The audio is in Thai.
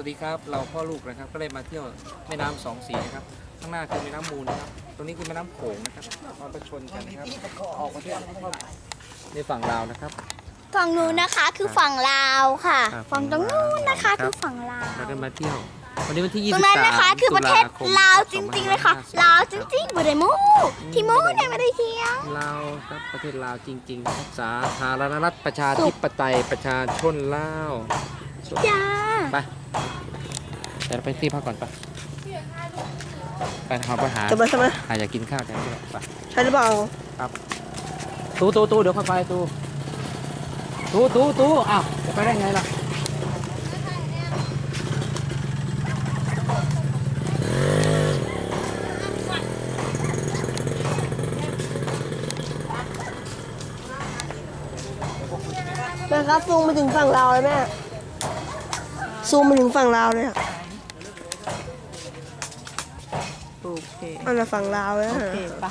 วัสดีครับ เราพ่อลูกนะครับ ก็เลยมาเที่ยวแม่น้ำสองสีนะครับ ข้างหน้าคือแม่น้ำมูลนะครับ ตรงนี้คือแม่น้ำโขงนะครับมาประชนกันนะครับ ออกมาเที่ยวในฝั่งลาวนะครับ ฝั่งนู้นนะคะคือฝั่งลาวค่ะ ครับฝั่งตรงนู้นนะคะครับ คือฝั่งลาว เราจะมาเที่ยว วันนี้วันที่ตรงนั้นนะคะ23คือประเทศตุาคมลาวจริงๆเลยค่ะ2550ลาวจริงๆไม่ได้โม้ที่โม้เนี่ยไม่ได้เที่ยว ลาวครับประเทศลาวจริงๆนะครับสาธารณรัฐประชาธิปไตยประชาชนลาวส่วนจ้า ไปแต่เราไปที่พักก่อนไปไปทำไปหาจะไปใช่ไหมหาอยากกินข้าวกันด้วยไปใช่หรือเปล่าตู้ตู้ตู้เดี๋ยวเข้าไปตู้ตู้ตู้ตู้อ้าวจะไปได้ไงล่ะแม่ครับซูมมาถึงฝั่งลาวเลยแม่ ซูมมาถึงฝั่งลาวเลยอะโอเคอันน่ะฝั่งลาวเลยโออะเคปะ